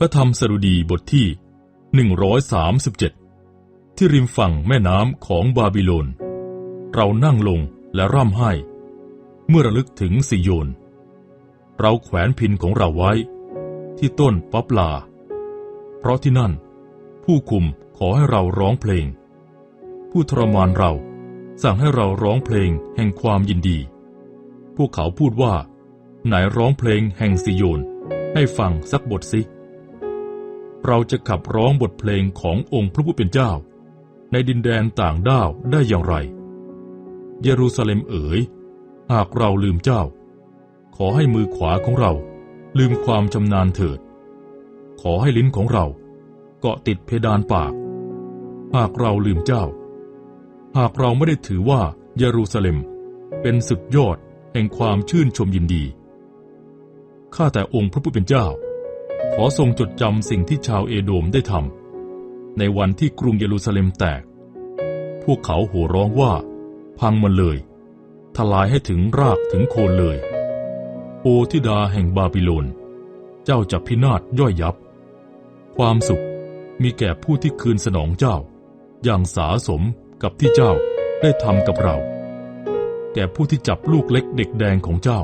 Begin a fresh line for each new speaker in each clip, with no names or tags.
พระธรรมสดุดีบทที่ 137 ที่ริมฝั่งแม่น้ำของบาบิโลน เรานั่งลงและร่ำไห้ เมื่อระลึกถึงสิโยน เราแขวนพินของเราไว้ ที่ต้นป๊อปลา เพราะที่นั่น ผู้คุมขอให้เราร้องเพลง ผู้ทรมานเราสั่งให้เราร้องเพลงแห่งความยินดี พวกเขาพูดว่า ไหนร้องเพลงแห่งสิโยน ให้ฟังสักบทสิ เราจะขับร้องบทเพลงขององค์พระผู้เป็นเจ้า ในดินแดนต่างด้าวได้อย่างไร เยรูซาเล็มเอ๋ย หากเราลืมเจ้า ขอให้มือขวาของเราลืมความชำนาญเถิด ขอให้ลิ้นของเราเกาะติดเพดานปาก หากเราลืมเจ้า หากเราไม่ได้ถือว่าเยรูซาเล็มเป็นสุดยอดแห่งความชื่นชมยินดี ข้าแต่องค์พระผู้เป็นเจ้า ขอทรงจดจำสิ่งที่ชาวเอโดมได้ทำในวันที่กรุงเยรูซาเล็มแตก พวกเขาโห่ร้องว่า พังมันเลย ทลายให้ถึงรากถึงโคนเลย โอทิดาแห่งบาบิโลน เจ้าจะพินาศย่อยยับ ความสุขมีแก่ผู้ที่คืนสนองเจ้า อย่างสาสมกับที่เจ้าได้ทำกับเรา แก่ผู้ที่จับลูกเล็กเด็กแดงของเจ้า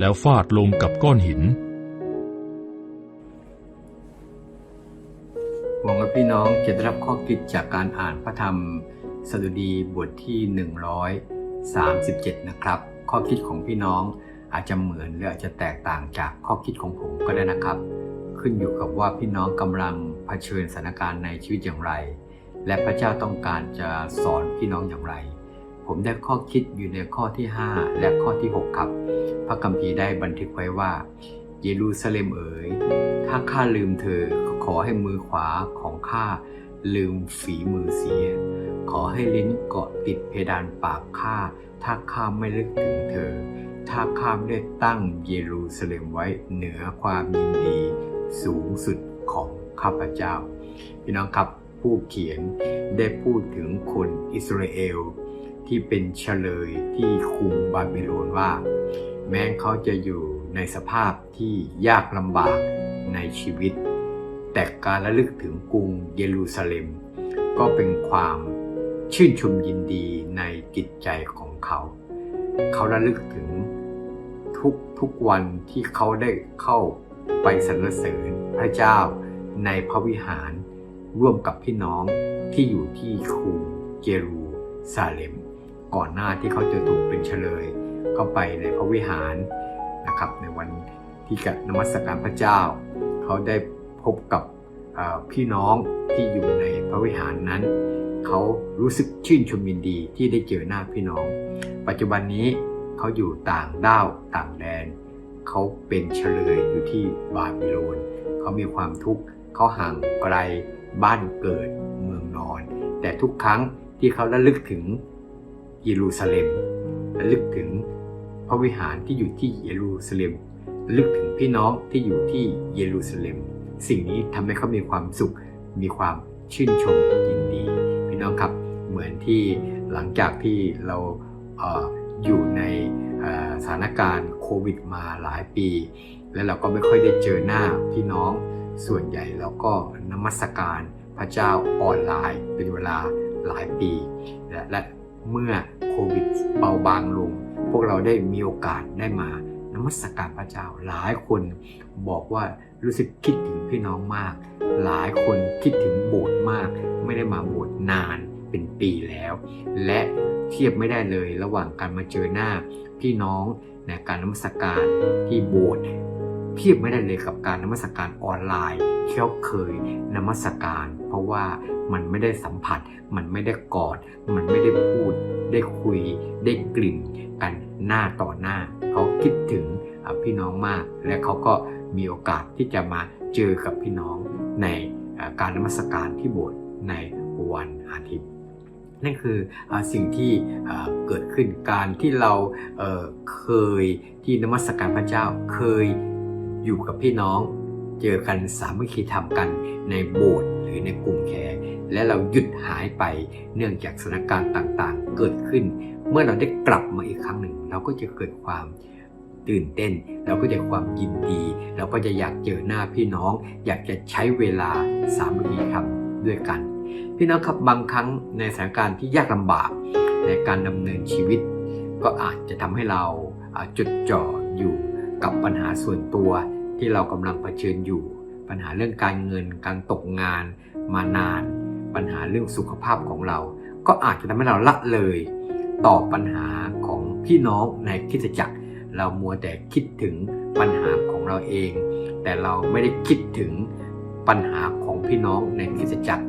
แล้วฟาดลงกับก้อนหิน
หวังว่าพี่น้องจะได้รับข้อคิดจากการอ่านพระธรรมสดุดีบทที่ 137 นะครับ ข้อคิดของพี่น้องอาจจะเหมือนหรืออาจจะแตกต่างจากข้อคิดของผมก็ได้นะครับ ขึ้นอยู่กับว่าพี่น้องกำลังเผชิญสถานการณ์ในชีวิตอย่างไร และพระเจ้าต้องการจะสอนพี่น้องอย่างไร ผมได้ข้อคิดอยู่ในข้อที่ 5 และข้อที่ 6 ครับ พระคัมภีร์ได้บันทึกไว้ว่า เยรูซาเล็มเอ๋ยถ้าข้าลืมเธอ ขอให้มือขวาของข้าลืมฝีมือเสีย ขอให้ลิ้นเกาะติดเพดานปากข้า ถ้าข้าไม่ลึกถึงเธอ ถ้าข้าไม่ได้ตั้งเยรูซาเล็มไว้เหนือความยินดีสูงสุดของข้าพเจ้า พี่น้องครับผู้เขียนได้พูดถึงคนอิสราเอลที่เป็นเฉลยที่คุมบาบิโลนว่า แม้เขาจะอยู่ในสภาพที่ยากลำบากในชีวิต แต่การระลึกถึงกรุงเยรูซาเล็ม ก็เป็นความชื่นชมยินดีในจิตใจของเขา เขาระลึกถึงทุกทุกวันที่เขาได้เข้าไปสรรเสริญพระเจ้าในพระวิหาร ร่วมกับพี่น้องที่อยู่ที่กรุงเยรูซาเล็ม ก่อนหน้าที่เขาจะถูกเป็นเฉลย เข้าไปในพระวิหารนะครับในวันที่กับนมัสการพระเจ้า เขาได้ พบกับพี่น้องที่อยู่ในพระวิหารนั้น เขารู้สึกชื่นชมยินดีที่ได้เจอหน้าพี่น้อง ปัจจุบันนี้เขาอยู่ต่างด้าวต่างแดน เขาเป็นเฉลยอยู่ที่บาบิโลน เขามีความทุกข์เขาห่างไกลบ้านเกิดเมืองนอน แต่ทุกครั้งที่เขาระลึกถึงเยรูซาเล็มระลึกถึงพระวิหารที่อยู่ที่เยรูซาเล็มระลึกถึงพี่น้องที่อยู่ที่เยรูซาเล็ม สิ่งนี้ทำให้เขามีความสุข มีความชื่นชมยินดี พี่น้องครับเหมือนที่หลังจากที่เราเอออยู่ในสถานการณ์โควิดมาหลายปี และเราก็ไม่ค่อยได้เจอหน้าพี่น้องส่วนใหญ่เราก็นมัสการพระเจ้าออนไลน์เป็นเวลาหลายปี และและเมื่อโควิดเบาบางลง พวกเราได้มีโอกาสได้มานมัสการพระเจ้าหลายคนบอกว่า รู้สึกคิดถึงพี่น้องมาก หลายคนคิดถึงโบสถ์มาก ไม่ได้มาโบสถ์นานเป็นปีแล้ว และเทียบไม่ได้เลยระหว่างการมาเจอหน้าพี่น้องในการนมัสการที่โบสถ์เทียบไม่ได้เลยกับการนมัสการออนไลน์ที่เขาเคยนมัสการ เพราะว่ามันไม่ได้สัมผัส มันไม่ได้กอด มันไม่ได้พูด ได้คุย ได้กลิ่นกันหน้าต่อหน้า เขาคิดถึงพี่น้องมาก และเขาก็ มีโอกาสที่จะมาเจอกับพี่น้องในการนมัสการที่โบสถ์ในวันอาทิตย์นั่นคือสิ่งที่เกิดขึ้นการที่เราเอ่อเคยที่นมัสการพระเจ้าเคยอยู่กับพี่น้อง เจอกันสามัคคีธรรมกันในโบสถ์หรือในกลุ่มแคร์และเราหยุดหายไปเนื่องจากสถานการณ์ต่างๆ เกิดขึ้น เมื่อเราได้กลับมาอีกครั้งหนึ่ง เราก็จะเกิดความ ตื่นเต้น เราก็จะความยินดี เราก็จะอยากเจอหน้าพี่น้อง อยากจะใช้เวลาสามัคคีครับด้วยกัน พี่น้องครับบางครั้งในสถานการณ์ที่ยากลำบากในการดำเนินชีวิต ก็อาจจะทำให้เราอ่าจดจ่ออยู่กับปัญหาส่วนตัวที่เรากำลังเผชิญอยู่ ปัญหาเรื่องการเงินการตกงานมานาน ปัญหาเรื่องสุขภาพของเรา ก็อาจจะทำให้เราละเลยต่อปัญหาของพี่น้องในคริสตจักร เรามัวแต่คิดถึงปัญหาของเราเอง แต่เราไม่ได้คิดถึงปัญหาของพี่น้องในคริสตจักร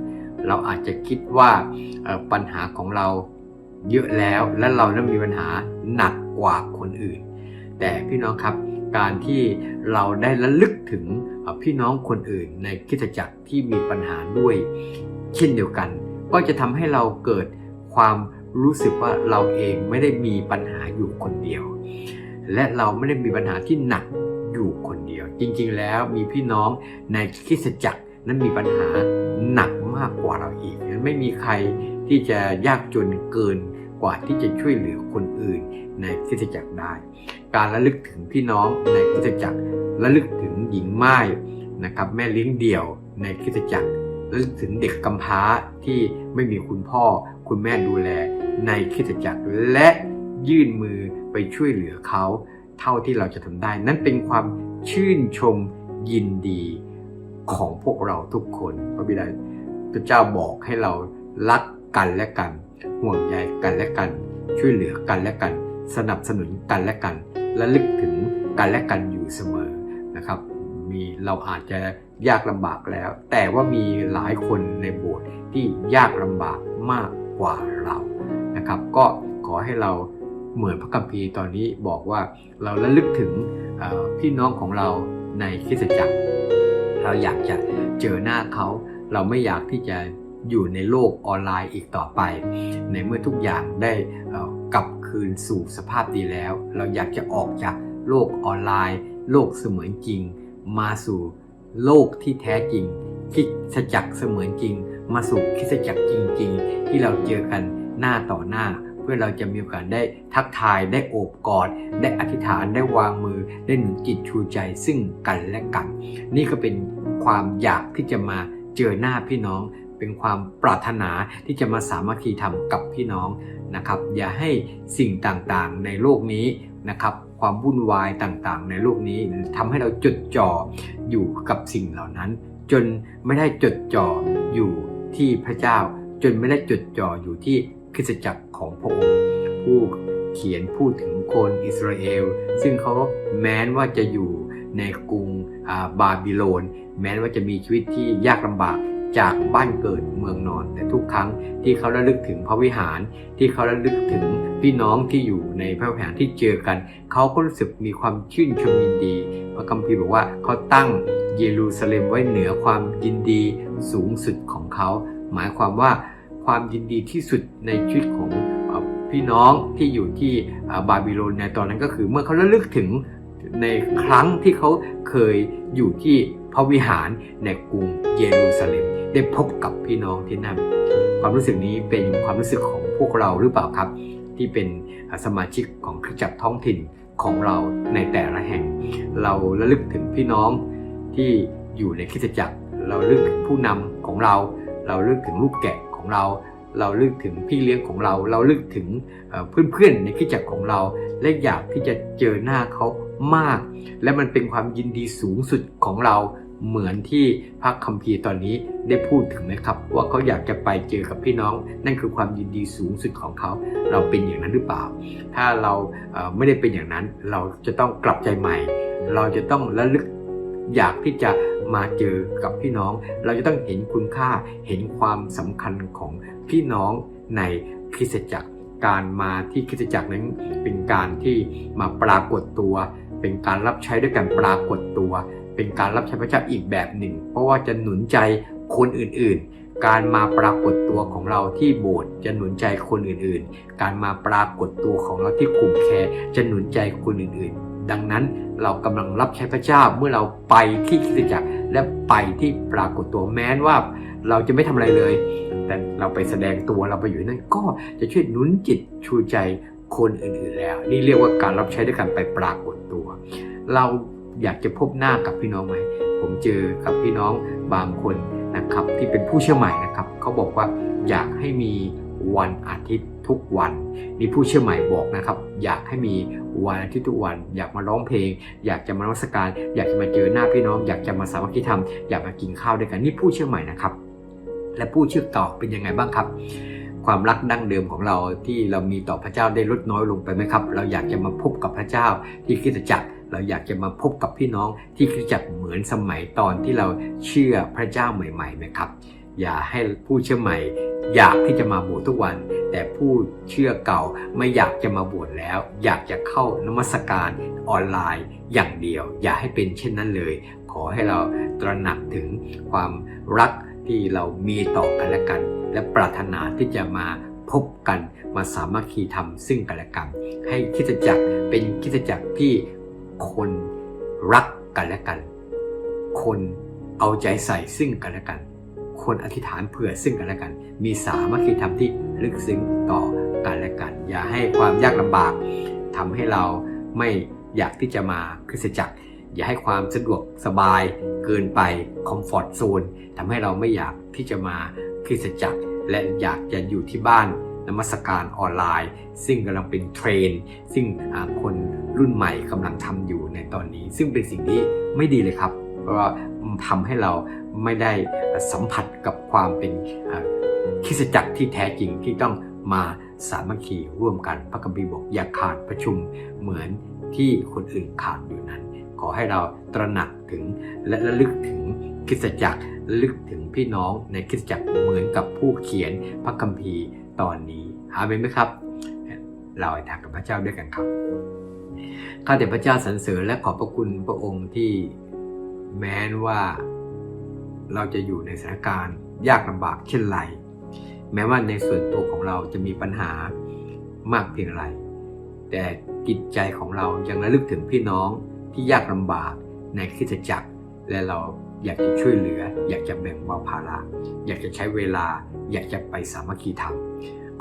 เราอาจจะคิดว่าปัญหาของเราเยอะแล้วและเรานั้นมีปัญหาหนักกว่าคนอื่น แต่พี่น้องครับการที่เราได้ระลึกถึงพี่น้องคนอื่นในคริสจักรที่มีปัญหาด้วย เช่นเดียวกัน ก็จะทำให้เราเกิดความรู้สึกว่าเราเองไม่ได้มีปัญหาอยู่คนเดียว และเราไม่ได้มีปัญหาที่หนักอยู่คนเดียว จริงๆ แล้วมีพี่น้องในคริสตจักรนั้นมีปัญหาหนักมากกว่าเราอีกนั้นไม่มีใครที่จะยากจนเกินกว่าที่จะช่วยเหลือคนอื่นในคริสตจักรได้ การระลึกถึงพี่น้องในคริสตจักรระลึกถึงหญิงไม้นะครับแม่เลี้ยงเดี่ยวในคริสตจักรระลึกถึงเด็กกำพร้าที่ไม่มีคุณพ่อคุณแม่ดูแลในคริสตจักรและ ยื่นมือไปช่วยเหลือเขา เท่าที่เราจะทำได้ นั่นเป็นความชื่นชมยินดีของพวกเราทุกคน พระบิดาพระเจ้าบอกให้เรารักกันและกัน ห่วงใยกันและกัน ช่วยเหลือกันและกัน สนับสนุนกันและกัน และลึกถึงกันและกันอยู่เสมอนะครับมีเราอาจจะยากลำบากแล้ว แต่ว่ามีหลายคนในโบสถ์ที่ยากลำบากมากกว่าเรานะครับ ก็ขอให้เรา เหมือนพระคัมภีร์ตอนนี้บอกว่าเราระลึกถึงพี่น้องของเราในคริสตจักร เราอยากจะเจอหน้าเขา เราไม่อยากที่จะอยู่ในโลกออนไลน์อีกต่อไป ในเมื่อทุกอย่างได้กลับคืนสู่สภาพดีแล้ว เราอยากจะออกจากโลกออนไลน์ โลกเสมือนจริง มาสู่โลกที่แท้จริงคิสจักรเสมือนจริง มาสู่คิสจักรจริง ๆ ที่เราเจอกันหน้าต่อหน้า พื่อเราจะมีโอกาสได้ทักทายได้โอบกอด ได้อธิษฐานได้วางมือ ได้หนุนจิตชูใจซึ่งกันและกัน นี่ก็เป็นความอยากที่จะมาเจอหน้าพี่น้อง เป็นความปรารถนาที่จะมาสามัคคีธรรมกับพี่น้องนะครับ อย่าให้สิ่งต่างๆในโลกนี้นะครับความวุ่นวายต่างๆ ในโลกนี้ทำให้เราจดจ่ออยู่กับสิ่งเหล่านั้น จนไม่ได้จดจ่ออยู่ที่พระเจ้า จนไม่ได้จดจ่ออยู่ที่ คริสตจักรของพระองค์ ผู้เขียนพูดถึงคนอิสราเอล ซึ่งเขาแม้นว่าจะอยู่ในกรุงาบาบิโลน แม้นว่าจะมีชีวิตที่ยากลำบากจากบ้านเกิดเมืองนอน แต่ทุกครั้งที่เขาระลึกถึงพระวิหาร ที่เขาระลึกถึงพี่น้องที่อยู่ในพระวิหารที่เจอกัน เขาก็รู้สึกมีความชื่นชมยินดี พระคัมภีร์บอกว่าเขาตั้งเยรูซาเล็มไว้เหนือความยินดีสูงสุดของเขา หมายความว่า ความยินดีที่สุดในชีวิตของพี่น้องที่อยู่ที่บาบิโลนในตอนนั้นก็คือเมื่อเขาระลึกถึงในครั้งที่เขาเคยอยู่ที่พระวิหารในกรุงเยรูซาเล็มได้พบกับพี่น้องที่นั่นความรู้สึกนี้เป็นความรู้สึกของพวกเราหรือเปล่าครับ ที่เป็นสมาชิกของคริสตจักรท้องถิ่นของเราในแต่ละแห่ง เราระลึกถึงพี่น้องที่อยู่ในคริสตจักร เราระลึกถึงผู้นำของเรา เราระลึกถึงลูกแกะ ของเรา เราลึกถึงพี่เลี้ยงของเรา เราลึกถึงเพื่อนๆในคริสตจักรของเรา และอยากที่จะเจอหน้าเขามาก และมันเป็นความยินดีสูงสุดของเราเหมือนที่พระคัมภีร์ตอนนี้ได้พูดถึงนะครับ ว่าเขาอยากจะไปเจอกับพี่น้อง นั่นคือความยินดีสูงสุดของเขา เราเป็นอย่างนั้นหรือเปล่า ถ้าเราไม่ได้เป็นอย่างนั้นเราจะต้องกลับใจใหม่ เราจะต้องระลึก อยากที่จะมาเจอกับพี่น้อง เราจะต้องเห็นคุณค่าเห็นความสำคัญของพี่น้องในคริสตจักร การมาที่คริสตจักรนั้นเป็นการที่มาปรากฏตัว เป็นการรับใช้ด้วยการปรากฏตัว เป็นการรับใช้พระเจ้าอีกแบบหนึ่ง เพราะว่าจะหนุนใจคนอื่นๆการมาปรากฏตัวของเราที่โบสถ์จะหนุนใจคนอื่นๆ การมาปรากฏตัวของเราที่กลุ่มแคร์จะหนุนใจคนอื่นๆ ดังนั้นเรากำลังรับใช้พระเจ้าเมื่อเราไปที่คริสตจักรและไปที่ปรากฏตัวแม้นว่าเราจะไม่ทำอะไรเลย แต่เราไปแสดงตัวเราไปอยู่นั่นก็จะช่วยหนุนจิตชูใจคนอื่นๆแล้ว นี่เรียกว่าการรับใช้ด้วยการไปปรากฏตัว เราอยากจะพบหน้ากับพี่น้องไหม ผมเจอกับพี่น้องบางคนนะครับที่เป็นผู้เชื่อใหม่นะครับเขาบอกว่าอยากให้มีวันอาทิตย์ ทุกวันมีผู้เชื่อใหม่บอกนะครับ อยากให้มีวันทิตย์ทุกวัน อยากมาร้องเพลง อยากจะมานมัสการ อยากจะมาเจอหน้าพี่น้อง อยากจะมาสามัคคีธรรมอยากมากินข้าวด้วยกันนี่ผู้เชื่อใหม่นะครับ และผู้เชื่อเก่าเป็นยังไงบ้างครับความรักดั้งเดิมของเราที่เรามีต่อพระเจ้าได้ลดน้อยลงไปไหมครับ เราอยากจะมาพบกับพระเจ้าที่คริสตจักร เราอยากจะมาพบกับพี่น้องที่คริสตจักรเหมือนสมัยตอนที่เราเชื่อพระเจ้าใหม่ๆไหมครับ อย่าให้ผู้เชื่อใหม่ อยากที่จะมาบวชทุกวัน แต่ผู้เชื่อเก่าไม่อยากจะมาบวชแล้ว อยากจะเข้านมัสการออนไลน์อย่างเดียว อย่าให้เป็นเช่นนั้นเลย ขอให้เราตระหนักถึงความรักที่เรามีต่อกันและกัน และปรารถนาที่จะมาพบกันมาสามัคคีธรรมซึ่งกันและกัน ให้คิสจักรเป็นคิสจักรที่คนรักกันและกัน คนเอาใจใส่ซึ่งกันและกัน คนอธิษฐานเผื่อซึ่งกันและกัน มีสามัคคีธรรมที่ลึกซึ้งต่อกันและกัน อย่าให้ความยากลำบากทำให้เราไม่อยากที่จะมาคริสตจักร อย่าให้ความสะดวกสบายเกินไปคอมฟอร์ทโซนทำให้เราไม่อยากที่จะมาคริสตจักร และอยากจะอยู่ที่บ้านนมัสการออนไลน์ ซึ่งกำลังเป็นเทรนซึ่งคนรุ่นใหม่กำลังทำอยู่ในตอนนี้ ซึ่งเป็นสิ่งที่ไม่ดีเลยครับ เพราะ ว่าทำให้เราไม่ได้สัมผัสกับความเป็นคิสจักรที่แท้จริงที่ต้องมาสามัคคีร่วมกันพระคัมภีบอกอย่าขาดประชุมเหมือนที่คนอื่นขาดอยู่นั้น ขอให้เราตระหนักถึงและระลึกถึงคิสจักรระลึกถึงพี่น้องในคิสจักรเหมือนกับผู้เขียนพระคัมภีร์ตอนนี้อาเมนไหมครับเราไปทางกับพระเจ้าด้วยกันครับข้าแต่พระเจ้าสรรเสริญและขอบพระคุณพระองค์ที่ แม้นว่าเราจะอยู่ในสถานการณ์ยากลำบากเช่นไร แม้ว่าในส่วนตัวของเราจะมีปัญหามากเพียงไร แต่จิตใจของเรายังระลึกถึงพี่น้องที่ยากลำบากในคิสจักร และเราอยากจะช่วยเหลือ อยากจะแบ่งเบาภาระอยากจะใช้เวลา อยากจะไปสามัคคีธรรม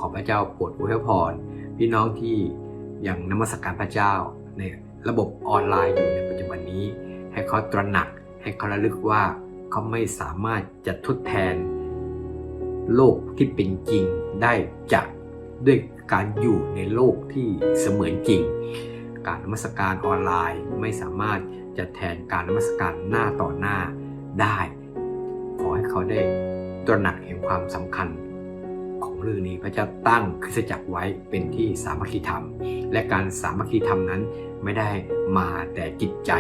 ขอพระเจ้าโปรดอวยพรพี่น้องที่ยังนมัสการพระเจ้าในระบบออนไลน์อยู่ในปัจจุบันนี้ ให้เขาตระหนัก ให้เขาระลึกว่าเขาไม่สามารถจะทดแทน โลกที่เป็นจริงได้จากด้วยการอยู่ในโลกที่เสมือนจริง การนมัสการออนไลน์ไม่สามารถจะแทนการนมัสการหน้าต่อหน้าได้ ขอให้เขาได้ตระหนักเห็นความสำคัญของเรื่องนี้พระเจ้าตั้งคริสตจักรไว้เป็นที่สามัคคีธรรม และการสามัคคีธรรมนั้นไม่ได้มาแต่จิตใจ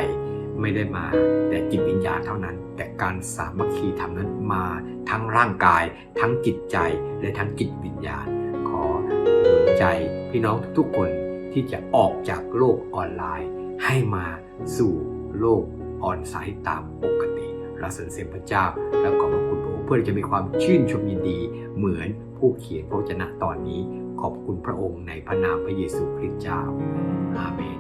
ไม่ได้มาแต่จิตวิญญาณเท่านั้น แต่การสามัคคีธรรมนั้นมาทั้งร่างกาย ทั้งจิตใจและทั้งจิตวิญญาณ ขอหนุนใจพี่น้องทุกๆคนที่จะออกจากโลกออนไลน์ ให้มาสู่โลกออนไซต์ตามปกติเราสรรเสริญพระเจ้า และขอบพระคุณพระองค์เพื่อจะมีความชื่นชมยินดี เหมือนผู้เขียนพระวจนะตอนนี้ ขอบคุณพระองค์ในพระนามพระเยซูคริสต์เจ้าอาเมน